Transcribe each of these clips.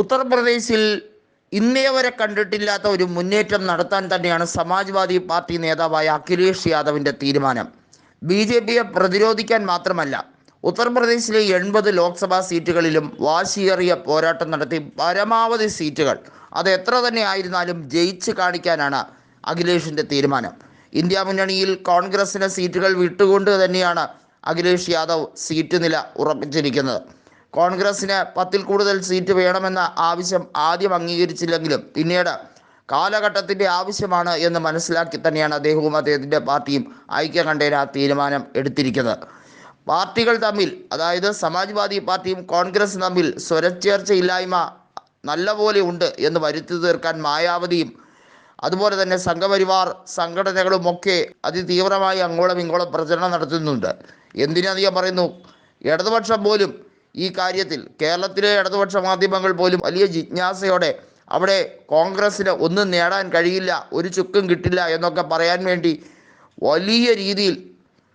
ഉത്തർപ്രദേശിൽ ഇന്നേ വരെ കണ്ടിട്ടില്ലാത്ത ഒരു മുന്നേറ്റം നടത്താൻ തന്നെയാണ് സമാജ്വാദി പാർട്ടി നേതാവായ അഖിലേഷ് യാദവിന്റെ തീരുമാനം. ബി ജെ പിയെ പ്രതിരോധിക്കാൻ മാത്രമല്ല ഉത്തർപ്രദേശിലെ എൺപത് ലോക്സഭാ സീറ്റുകളിലും വാശിയേറിയ പോരാട്ടം നടത്തി പരമാവധി സീറ്റുകൾ. അത് എത്ര തന്നെ ആയിരുന്നാലും ജയിച്ച് കാണിക്കാനാണ് അഖിലേഷിന്റെ തീരുമാനം. ഇന്ത്യ മുന്നണിയിൽ കോൺഗ്രസിന് സീറ്റുകൾ വിട്ടുകൊണ്ട് തന്നെയാണ് അഖിലേഷ് യാദവ് സീറ്റ് നില ഉറപ്പിച്ചിരിക്കുന്നത്. കോൺഗ്രസിന് പത്തിൽ കൂടുതൽ സീറ്റ് വേണമെന്ന ആവശ്യം ആദ്യം അംഗീകരിച്ചില്ലെങ്കിലും പിന്നീട് കാലഘട്ടത്തിന്റെ ആവശ്യമാണ് എന്ന് മനസ്സിലാക്കി തന്നെയാണ് അദ്ദേഹവും അദ്ദേഹത്തിന്റെ പാർട്ടിയും ഐക്യകണ്ഠേന തീരുമാനം എടുത്തിരിക്കുന്നത്. പാർട്ടികൾ തമ്മിൽ അതായത് സമാജ്വാദി പാർട്ടിയും കോൺഗ്രസ് തമ്മിൽ സ്വരച്ചേർച്ചയില്ലായ്മ നല്ലപോലെ ഉണ്ട് എന്ന് വരുത്തി തീർക്കാൻ മായാവതിയും അതുപോലെ തന്നെ സംഘപരിവാർ സംഘടനകളുമൊക്കെ അതിതീവ്രമായി അങ്ങോളം ഇങ്ങോളം പ്രചരണം നടത്തുന്നുണ്ട്. എന്തിനധികം പറയുന്നു? ഇടതുപക്ഷം പോലും ഈ കാര്യത്തിൽ കേരളത്തിലെ ഇടതുപക്ഷ മാധ്യമങ്ങൾ പോലും വലിയ ജിജ്ഞാസയോടെ അവിടെ കോൺഗ്രസ്സിന് ഒന്നും നേടാൻ കഴിയില്ല ഒരു ചുക്കും കിട്ടില്ല എന്നൊക്കെ പറയാൻ വേണ്ടി വലിയ രീതിയിൽ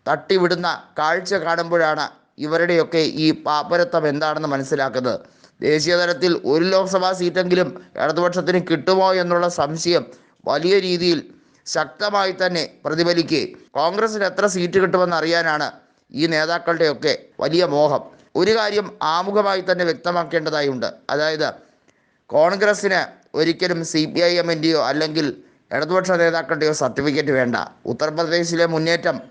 തട്ടിവിടുന്ന കാഴ്ച കാണുമ്പോഴാണ് ഇവരുടെയൊക്കെ ഈ പാപ്പരത്വം എന്താണെന്ന് മനസ്സിലാക്കുന്നത്. ദേശീയ തലത്തിൽ ഒരു ലോക്സഭാ സീറ്റെങ്കിലും ഇടതുപക്ഷത്തിന് കിട്ടുമോ എന്നുള്ള സംശയം വലിയ രീതിയിൽ ശക്തമായി തന്നെ പ്രതിഫലിക്കുകയും കോൺഗ്രസിന് എത്ര സീറ്റ് കിട്ടുമെന്ന് അറിയാനാണ് ഈ നേതാക്കളുടെയൊക്കെ വലിയ മോഹം. ഒരു കാര്യം ആമുഖമായി തന്നെ വ്യക്തമാക്കേണ്ടതായുണ്ട്. അതായത് കോൺഗ്രസ്സിന് ഒരിക്കലും സി പി ഐ എമ്മിന്റെയോ അല്ലെങ്കിൽ ഇടതുപക്ഷ നേതാക്കളുടെയോ സർട്ടിഫിക്കറ്റ് വേണ്ട. ഉത്തർപ്രദേശിലെ മുന്നേറ്റം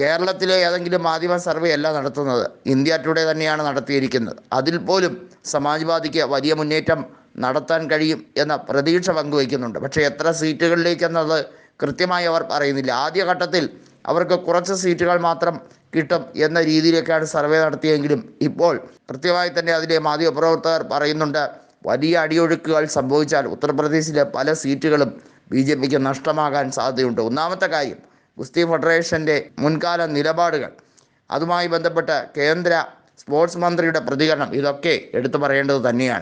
കേരളത്തിലെ ഏതെങ്കിലും മാധ്യമ സർവേ അല്ല നടത്തുന്നത്. ഇന്ത്യ ടുഡേ തന്നെയാണ് നടത്തിയിരിക്കുന്നത്. അതിൽ പോലും സമാജ്വാദിക്ക് വലിയ മുന്നേറ്റം നടത്താൻ കഴിയും എന്ന പ്രതീക്ഷ പങ്കുവയ്ക്കുന്നുണ്ട്. പക്ഷേ എത്ര സീറ്റുകളിലേക്കെന്നത് കൃത്യമായി അവർ പറയുന്നില്ല. ആദ്യഘട്ടത്തിൽ അവർക്ക് കുറച്ച് സീറ്റുകൾ മാത്രം കിട്ടും എന്ന രീതിയിലേക്കാണ് സർവേ നടത്തിയെങ്കിലും ഇപ്പോൾ കൃത്യമായി തന്നെ അതിലെ മാധ്യമപ്രവർത്തകർ പറയുന്നുണ്ട് വലിയ അടിയൊഴുക്കുകൾ സംഭവിച്ചാൽ ഉത്തർപ്രദേശിലെ പല സീറ്റുകളും ബി ജെ പിക്ക് നഷ്ടമാകാൻ സാധ്യതയുണ്ട്. ഒന്നാമത്തെ കാര്യം ഗുസ്തി ഫെഡറേഷന്റെ മുൻകാല നിലപാടുകൾ. അതുമായി ബന്ധപ്പെട്ട് കേന്ദ്ര സ്പോർട്സ് മന്ത്രിയുടെ പ്രതികരണം ഇതൊക്കെ എടുത്തു പറയേണ്ടത് തന്നെയാണ്.